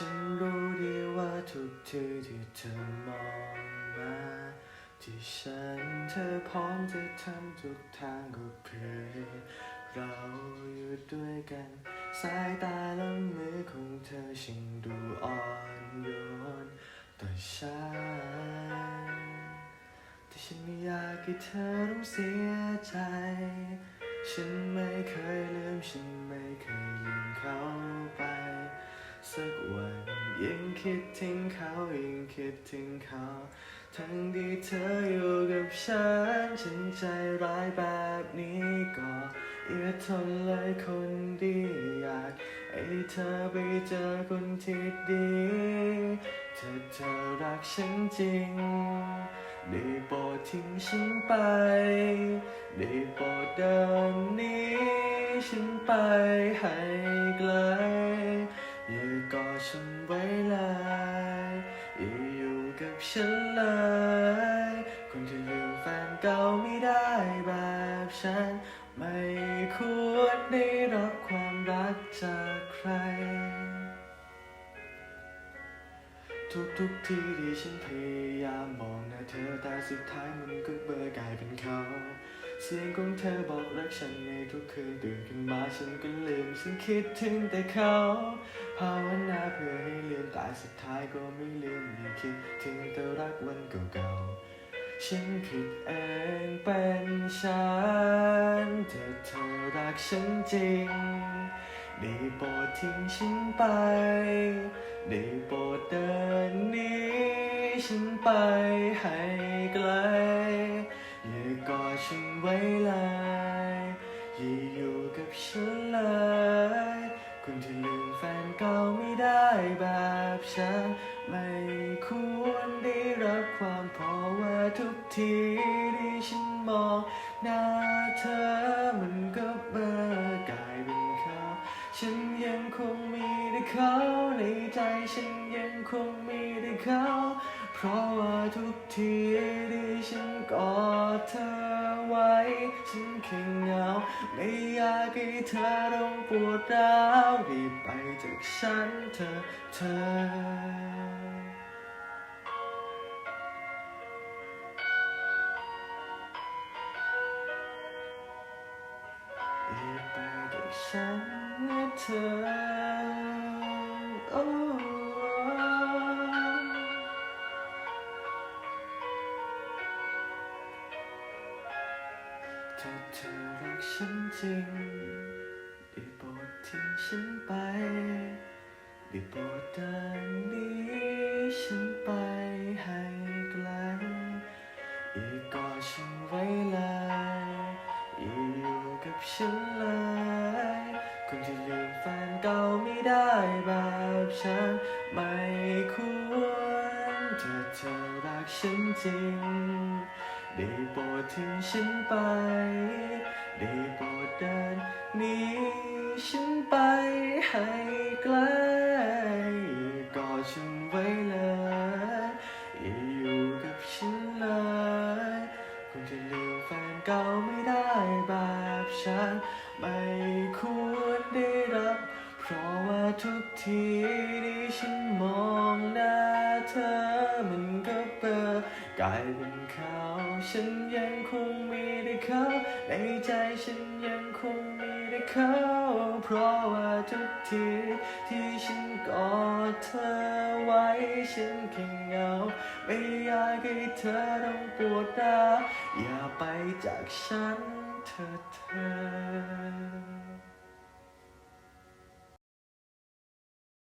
ฉันรู้ดีว่าทุกทีที่เธอมองมาที่ฉันเธอพร้อมจะทำทุกทางก็เพื่อเราอยู่ด้วยกัน สายตาและมือของเธอช่างดูอ่อนโยนต่อฉันแต่ฉันไม่อยากให้เธอต้องเสียใจ ฉันไม่เคยลืมฉัน ยิ่งคิดถึงเขายิ่งคิดถึงเขา ทั้งที่เธออยู่กับฉัน ฉันใจร้ายแบบนี้ก็เอียดทนเลยคนดีอยากให้เธอไปเจอคนที่ดีถ้าเธอรักฉันจริง ได้โปรดทิ้งฉันไป ได้โปรดเดินนี้ฉันไปให้ ฉันเลยคนจะลืมแฟนเก่าไม่ได้แบบฉัน ไม่ควรได้รับความรักจากใคร ทุกทุกทีที่ฉันพยายามมองหน้าเธอแต่สุดท้ายมันก็เบอร์กลายเป็นเขา เสียงของเธอบอกรักฉันในทุกคืนตื่นขึ้นมาฉันก็ลืมฉันคิดถึงแต่เขาภาวนาเพื่อให้ลืมแต่สุดท้ายก็ไม่ลืมยังคิดถึงแต่รักวันเก่าๆฉันผิดเองเป็นฉันแต่เธอรักฉันจริงได้โปรดทิ้งฉันไปได้โปรดเดินนี้ฉันไปให้ไกล กอดฉันไว้เลยอย่าอยู่กับฉันเลยคนที่ลืมแฟนเก่าไม่ได้แบบฉัน ไม่ควรได้รับความเพราะว่าทุกทีที่ฉันมองหน้าเธอมันก็เบลอกลายเป็นเขาฉันยังคงมีแต่เขาในใจฉันยังคงมีแต่เขา เพราะว่าทุกทีที่ฉันกอด เธอไว้ ฉันแค่เหงา ไม่อยากให้เธอต้องปวดร้าวรีบไปจากฉันเธอเธอรีไปจากฉันนะเธอ เธอรักฉันจริงได้โปรดทิ้งฉันไปได้โปรดเดินนี้ฉันไปให้ไกลอย่ากอดฉันไว้เลยอย่าอยู่กับฉันเลยคนที่ลืมแฟนเก่าไม่ได้แบบฉันไม่ควรถ้าเธอรักฉันจริง ได้โปรดทิ้งฉันไป ได้โปรดเดินหนี้ฉันไปให้ไกลกอดฉันไว้เลยอย่าอยู่กับฉันเลยคนที่ลืมแฟนเก่าไม่ได้แบบฉัน ไม่ควรได้รับ เพราะว่าทุกทีที่ฉันมองหน้าเธอมันก็เปิดกลายเป็นเขา ฉันยังคงมีแต่เขาในใจฉันยังคงมีแต่เขาเพราะว่าทุกทีที่ฉันกอดเธอไว้ฉันแค่เหงา ไม่อยากให้เธอต้องปวดร้าวอย่าไปจากฉันเธอเธอ